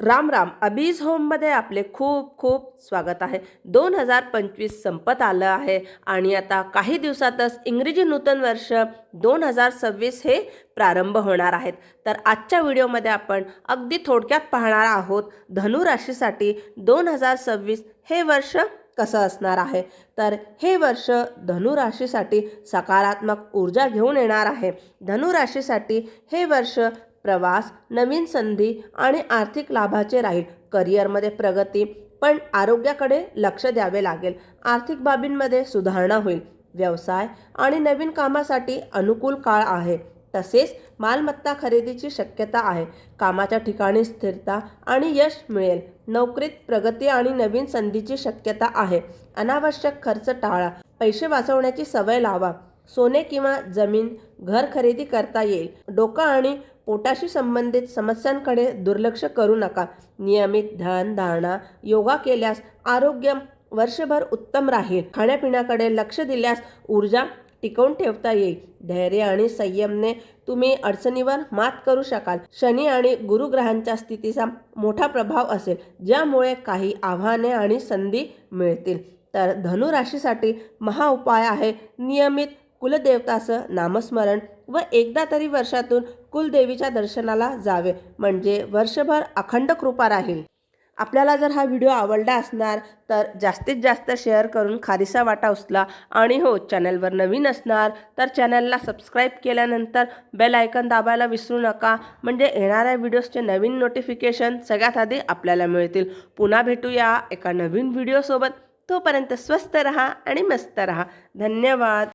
राम राम. अबीज होममध्ये आपले खूप खूप स्वागत आहे. दोन हजार पंचवीस संपत आलं आहे आणि आता काही दिवसातच इंग्रजी नूतन वर्ष दोन हजार सव्वीस हे प्रारंभ होणार आहेत. तर आजच्या व्हिडिओमध्ये आपण अगदी थोडक्यात पाहणार आहोत धनु राशीसाठी दोन हजार सव्वीस हे वर्ष कसं असणार आहे. तर हे वर्ष धनु राशीसाठी सकारात्मक ऊर्जा घेऊन येणार आहे. धनुराशीसाठी हे वर्ष प्रवास नवीन संधी आणि आर्थिक लाभाचे राहील. करिअरमध्ये प्रगती पण आरोग्याकडे लक्ष द्यावे लागेल. आर्थिक बाबींमध्ये सुधारणा होईल. व्यवसाय आणि नवीन कामासाठी अनुकूल काळ आहे. तसेच मालमत्ता खरेदीची शक्यता आहे. कामाच्या ठिकाणी स्थिरता आणि यश मिळेल. नोकरीत प्रगती आणि नवीन संधीची शक्यता आहे. अनावश्यक खर्च टाळा. पैसे वाचवण्याची सवय लावा. सोने किंवा जमीन घर खरेदी करता येईल. डोकं आणि पोटाशी संबंधित समस्यांकडे दुर्लक्ष करू नका. नियमित ध्यान धारणा योगा केल्यास आरोग्य वर्षभर उत्तम राहील. खाण्यापिण्याकडे लक्ष दिल्यास ऊर्जा टिकवून ठेवता येईल. धैर्य आणि संयमने तुम्ही अडचणीवर मात करू शकाल. शनी आणि गुरुग्रहांच्या स्थितीचा मोठा प्रभाव असेल ज्यामुळे काही आव्हाने आणि संधी मिळतील. तर धनुराशीसाठी महाउपाय आहे नियमित कुलदेवताचं नामस्मरण व एकदा तरी वर्षातून कुलदेवीच्या दर्शनाला जावे. म्हणजे वर्षभर अखंड कृपा राहील. आपल्याला जर हा व्हिडिओ आवडला असणार तर जास्तीत जास्त शेअर करून खारीसा वाटा उचला. आणि हो चॅनलवर नवीन असणार तर चॅनलला सबस्क्राईब केल्यानंतर बेल आयकन दाबायला विसरू नका. म्हणजे येणाऱ्या व्हिडिओजचे नवीन नोटिफिकेशन सगळ्यात आधी आपल्याला मिळतील. पुन्हा भेटूया एका नवीन व्हिडिओसोबत. तोपर्यंत स्वस्त रहा आणि मस्त रहा. धन्यवाद.